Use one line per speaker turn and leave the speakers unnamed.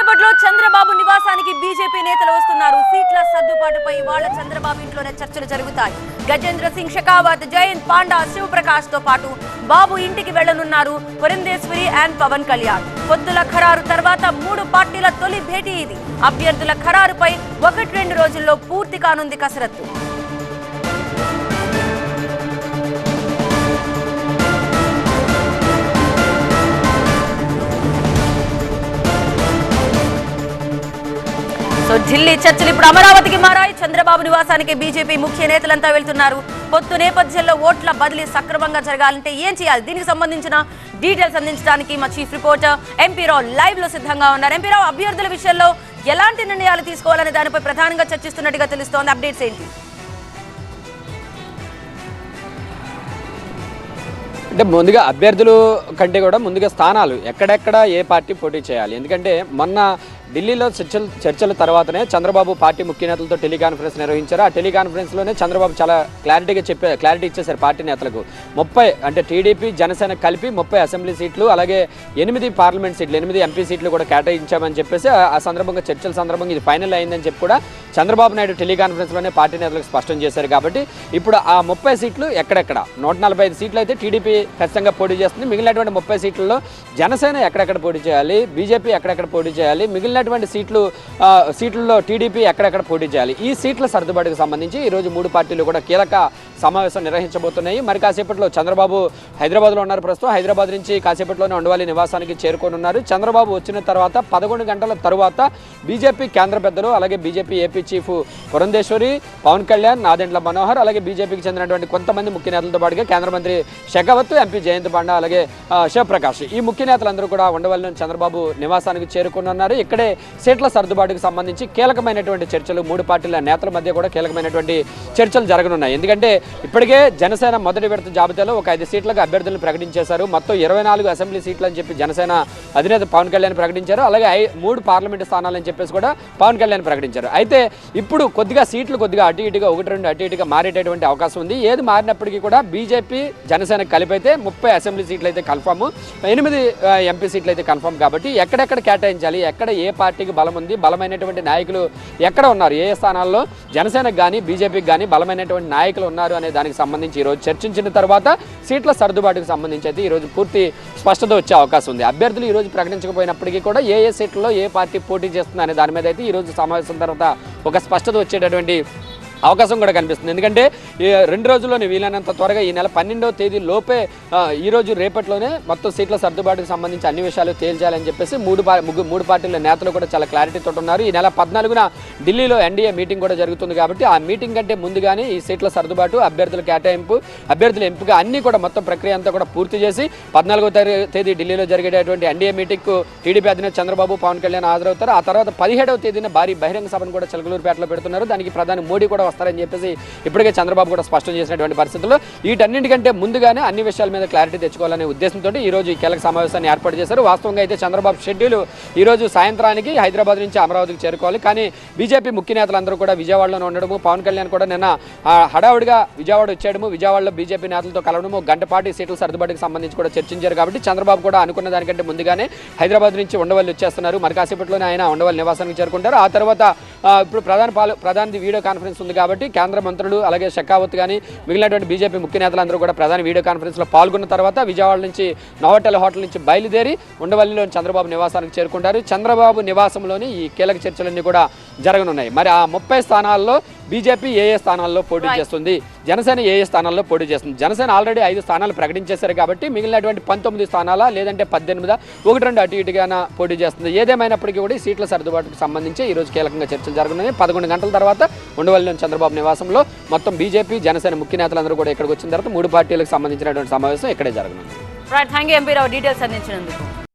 కాసేపట్లో చంద్రబాబు నివాసానికి బీజేపీ నేతలు వస్తున్నారు. సీట్ల సర్దుబాటుపై వాళ్ళ చంద్రబాబు ఇంట్లోనే చర్చలు జరుగుతాయి. గజేంద్ర సింగ్ షెకావత్ జయంత్ పాండా శివప్రకాష్తో పాటు బాబు ఇంటికి వెళ్ళనున్నారు పురంధేశ్వరి అండ్ పవన్ కళ్యాణ్. పొత్తుల ఖరారు తర్వాత మూడు పార్టీల తొలి భేటీ ఇది. అభ్యర్థుల ఖరారుపై ఒకటి రెండు రోజుల్లో పూర్తి కానుంది కసరత్తు. సో ఢిల్లీ చర్చలు ఇప్పుడు అమరావతికి మారాయి. చంద్రబాబు నివాసానికి బీజేపీ ముఖ్య నేతలంతా వెళ్తున్నారు. పొత్తు నేపథ్యంలో ఓట్ల బదిలీ సక్రమంగా జరగాలంటే ఏం చేయాలి? దీనికి సంబంధించిన డీటెయిల్స్ అందించడానికి మా చీఫ్ రిపోర్టర్ ఎంపీ రావు లైవ్లో సిద్ధంగా ఉన్నారు. ఎంపీ రావు అభ్యర్థుల విషయంలో ఎలాంటి నిర్ణయాలు తీసుకోవాలనే దానిపై ప్రధానంగా చర్చిస్తున్నట్టుగా తెలుస్తోంది. అప్డేట్స్ ఏంటి?
అంటే ముందుగా అభ్యర్థులు కంటే కూడా ముందుగా స్థానాలు ఎక్కడెక్కడ ఏ పార్టీ పోటీ చేయాలి? ఎందుకంటే మొన్న ఢిల్లీలో చర్చలు చర్చల తర్వాతనే చంద్రబాబు పార్టీ ముఖ్య నేతలతో టెలికాన్ఫరెన్స్ నిర్వహించారు. ఆ టెలికాన్ఫరెన్స్లోనే చంద్రబాబు చాలా క్లారిటీగా చెప్పే క్లారిటీ ఇచ్చేశారు పార్టీ నేతలకు. ముప్పై అంటే టీడీపీ జనసేన కలిపి ముప్పై అసెంబ్లీ సీట్లు అలాగే ఎనిమిది పార్లమెంట్ సీట్లు ఎనిమిది ఎంపీ సీట్లు కూడా కేటాయించామని చెప్పేసి ఆ- సందర్భంగా చర్చల సందర్భంగా ఇది ఫైనల్ అయిందని చెప్పి కూడా చంద్రబాబు నాయుడు టెలికాన్ఫరెన్స్లోనే పార్టీ నేతలకు స్పష్టం చేశారు కాబట్టి ఇప్పుడు ఆ ముప్పై సీట్లు ఎక్కడెక్కడ? నూట నలభై ఐదు సీట్లు అయితే టీడీపీ ఖచ్చితంగా పోటీ చేస్తుంది. మిగిలినటువంటి ముప్పై సీట్లలో జనసేన ఎక్కడెక్కడ పోటీ చేయాలి? బీజేపీ ఎక్కడెక్కడ పోటీ చేయాలి? మిగిలిన మిగిలినటువంటి సీట్లు సీట్లలో టీడీపీ ఎక్కడెక్కడ పోటీ చేయాలి? ఈ సీట్ల సర్దుబాటుకు సంబంధించి ఈరోజు మూడు పార్టీలు కూడా కీలక సమావేశం నిర్వహించబోతున్నాయి. మరి కాసేపట్లో చంద్రబాబు హైదరాబాద్లో ఉన్నారు. ప్రస్తుతం హైదరాబాద్ నుంచి కాసేపట్లోనే ఉండవాలి నివాసానికి చేరుకోనున్నారు. చంద్రబాబు వచ్చిన తర్వాత పదకొండు గంటల తరువాత బీజేపీ కేంద్ర పెద్దలు అలాగే BJP AP chief Purandeswari Pawan Kalyan Nadendla Manohar అలాగే బీజేపీకి చెందినటువంటి కొంతమంది ముఖ్య నేతలతో పాటుగా కేంద్ర మంత్రి షెకావత్ ఎంపీ జయంత్ పాండా అలాగే శివప్రకాష్. ఈ ముఖ్య నేతలందరూ కూడా ఉండవల్లిలోని చంద్రబాబు నివాసానికి చేరుకున్నారు ఇక్కడే సీట్ల సర్దుబాటుకు సంబంధించి కీలకమైనటువంటి చర్చలు మూడు పార్టీల నేతల మధ్య కూడా కీలకమైనటువంటి చర్చలు జరగనున్నాయి. ఎందుకంటే ఇప్పటికే జనసేన మొదటి విడత జాబితాలో ఒక ఐదు సీట్లకు అభ్యర్థులను ప్రకటించేశారు. మొత్తం ఇరవై నాలుగు అసెంబ్లీ సీట్లు అని చెప్పి జనసేన అధినేత పవన్ కళ్యాణ్ ప్రకటించారు. అలాగే ఐ- మూడు పార్లమెంటు స్థానాలని చెప్పేసి కూడా పవన్ కళ్యాణ్ ప్రకటించారు. అయితే ఇప్పుడు కొద్దిగా సీట్లు కొద్దిగా అటు ఇటుగా ఒకటి రెండు అటు ఇటుగా మారేటటువంటి అవకాశం ఉంది. ఏది మారినప్పటికీ కూడా బీజేపీ జనసేన కలిపైతే ముప్పై అసెంబ్లీ సీట్లు అయితే కన్ఫామ్ ఎనిమిది ఎంపీ సీట్లు అయితే కన్ఫామ్ కాబట్టి ఎక్కడెక్కడ కేటాయించాలి ఎక్కడ ఏ పార్టీకి బలం ఉంది. బలమైనటువంటి నాయకులు ఎక్కడ ఉన్నారు? ఏ స్థానాల్లో? జనసేనకు కానీ బీజేపీకి కానీ బలమైనటువంటి నాయకులు ఉన్నారు అనే దానికి సంబంధించి ఈరోజు చర్చించిన తర్వాత సీట్ల సర్దుబాటుకు సంబంధించి అయితే ఈరోజు పూర్తి స్పష్టత వచ్చే అవకాశం ఉంది. అభ్యర్థులు ఈరోజు ప్రకటించకపోయినప్పటికీ కూడా ఏ ఏ సీట్లలో ఏ పార్టీ పోటీ చేస్తుంది అనే దాని మీద అయితే ఈరోజు సమావేశం తర్వాత ఒక స్పష్టత వచ్చేటటువంటి అవకాశం కూడా కనిపిస్తుంది. ఎందుకంటే ఈ రెండు రోజుల్లోనే వీలైనంత త్వరగా ఈ నెల పన్నెండవ తేదీ లోపే ఈరోజు ఈ రోజు రేపట్లోనే మొత్తం సీట్ల సర్దుబాటుకు సంబంధించి అన్ని విషయాలు తేల్చాలని చెప్పేసి మూడు పా- ముగ్గు మూడు పార్టీల నేతలు కూడా చాలా క్లారిటీతో ఉన్నారు. ఈ నెల పద్నాలుగున ఢిల్లీలో ఎన్డీఏ మీటింగ్ కూడా జరుగుతుంది కాబట్టి ఆ మీటింగ్ కంటే ముందుగానే ఈ సీట్ల సర్దుబాటు అభ్యర్థుల కేటాయింపు అభ్యర్థుల ఎంపిక అన్ని కూడా మొత్తం ప్రక్రియ అంతా కూడా పూర్తి చేసి పద్నాలుగో తేదీ ఢిల్లీలో జరిగేటటువంటి ఎన్డీఏ మీటింగ్కు టీడీపీ అధినేత చంద్రబాబు పవన్ కళ్యాణ్ హాజరవుతారు. ఆ తర్వాత పదిహేడవ తేదీన భారీ బహిరంగ సభను కూడా చిలకలూరుపేటలో పెడుతున్నారు. దానికి ప్రధాని మోడీ కూడా వస్తారని చెప్పేసి ఇప్పటికే చంద్రబాబు కూడా స్పష్టం చేసినటువంటి పరిస్థితుల్లో వీటన్నింటికంటే ముందుగానే అన్ని విషయాల మీద క్లారిటీ తెచ్చుకోవాలనే ఉద్దేశంతో ఈ రోజు ఈ కీలక సమావేశాన్ని ఏర్పాటు చేశారు. వాస్తవంగా అయితే చంద్రబాబు షెడ్యూల్ ఈ రోజు సాయంత్రానికి హైదరాబాద్ నుంచి అమరావతికి చేరుకోవాలి. కానీ బీజేపీ ముఖ్య నేతలందరూ కూడా విజయవాడలో ఉండడము పవన్ కళ్యాణ్ కూడా నిన్న హడావుడిగా విజయవాడ వచ్చాడము విజయవాడలో బీజేపీ నేతలతో కలవడము గంటపాటి సీట్ల సర్దుబాటుకు సంబంధించి కూడా చర్చించారు కాబట్టి చంద్రబాబు కూడా అనుకున్న దానికంటే ముందుగానే హైదరాబాద్ నుంచి ఉండవల్లి వచ్చేస్తున్నారు. మరి కాసేపట్లోనే ఆయన ఉండవల్లి నివాసానికి చేరుకుంటారు. ఆ తర్వాత ఇప్పుడు ప్రధాన పాలు ప్రధాని వీడియో కాన్ఫరెన్స్ ఉంది కాబట్టి కేంద్ర మంత్రులు అలాగే షెకావత్ కానీ మిగిలినటువంటి బీజేపీ ముఖ్య నేతలందరూ కూడా ప్రధాని వీడియో కాన్ఫరెన్స్లో పాల్గొన్న తర్వాత విజయవాడ నుంచి నోవటెల్ హోటల్ నుంచి బయలుదేరి ఉండవల్లిలో చంద్రబాబు నివాసానికి చేరుకుంటారు. చంద్రబాబు నివాసంలోని ఈ కీలక చర్చలన్నీ కూడా జరగనున్నాయి. మరి ఆ ముప్పై స్థానాల్లో బీజేపీ ఏ ఏ స్థానాల్లో పోటీ చేస్తుంది? జనసేన ఏ ఏ స్థానాల్లో పోటీ చేస్తుంది? జనసేన ఆల్రెడీ ఐదు స్థానాలు ప్రకటించేశారు కాబట్టి మిగిలినటువంటి పంతొమ్మిది స్థానాల లేదంటే పద్దెనిమిదా ఒకటి రెండు అటు ఇటుగా పోటీ చేస్తుంది. ఏదేమైనప్పటికీ కూడా ఈ సీట్ల సర్దుబాటుకు సంబంధించి ఈ రోజు కీలకంగా చర్చలు జరగనున్నాయి పదకొండు గంటల తర్వాత ఉండవల్లిలోని చంద్రబాబు నివాసంలో మొత్తం బీజేపీ జనసేన ముఖ్య నేతలందరూ కూడా ఇక్కడికి వచ్చిన తర్వాత మూడు పార్టీలకు సంబంధించినటువంటి సమావేశం ఇక్కడే జరగనుంది.
Right thank you MP Rao details అందించినందుకు.